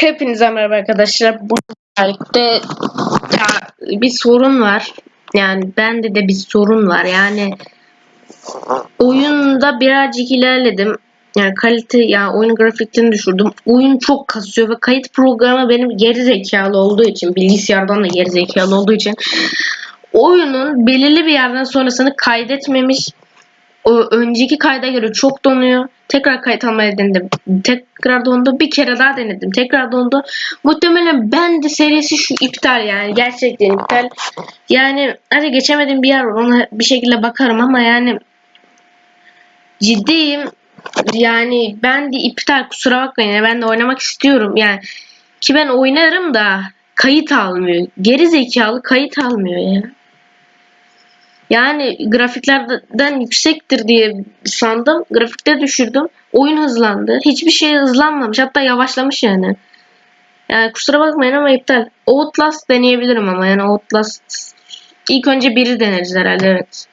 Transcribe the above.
Hepinize merhaba arkadaşlar. Bu özellikle ya, bir sorun var. Yani bende de bir sorun var. Yani oyunda birazcık ilerledim. Yani kalite yani oyun grafiklerini düşürdüm. Oyun çok kasıyor ve kayıt programı benim geri zekalı olduğu için bilgisayardan da geri zekalı olduğu için oyunun belirli bir yerden sonrasını kaydetmemiş o önceki kayda göre çok donuyor. Tekrar kayıt almaya denedim. Tekrar dondu. Bir kere daha denedim. Tekrar dondu. Muhtemelen ben de serisi şu iptal yani. Gerçekten iptal. Yani hadi geçemediğim bir yer var. Ona bir şekilde bakarım ama yani ciddiyim. Yani ben de iptal kusura bakmayın. Yani ben de oynamak istiyorum. Yani ki ben oynarım da kayıt almıyor. Geri zekalı kayıt almıyor ya. Yani grafiklerden yüksektir diye sandım. Grafikte düşürdüm. Oyun hızlandı. Hiçbir şey hızlanmamış. Hatta yavaşlamış yani. Yani kusura bakmayın ama iptal. Outlast deneyebilirim ama yani Outlast ilk önce biri deneriz herhalde evet.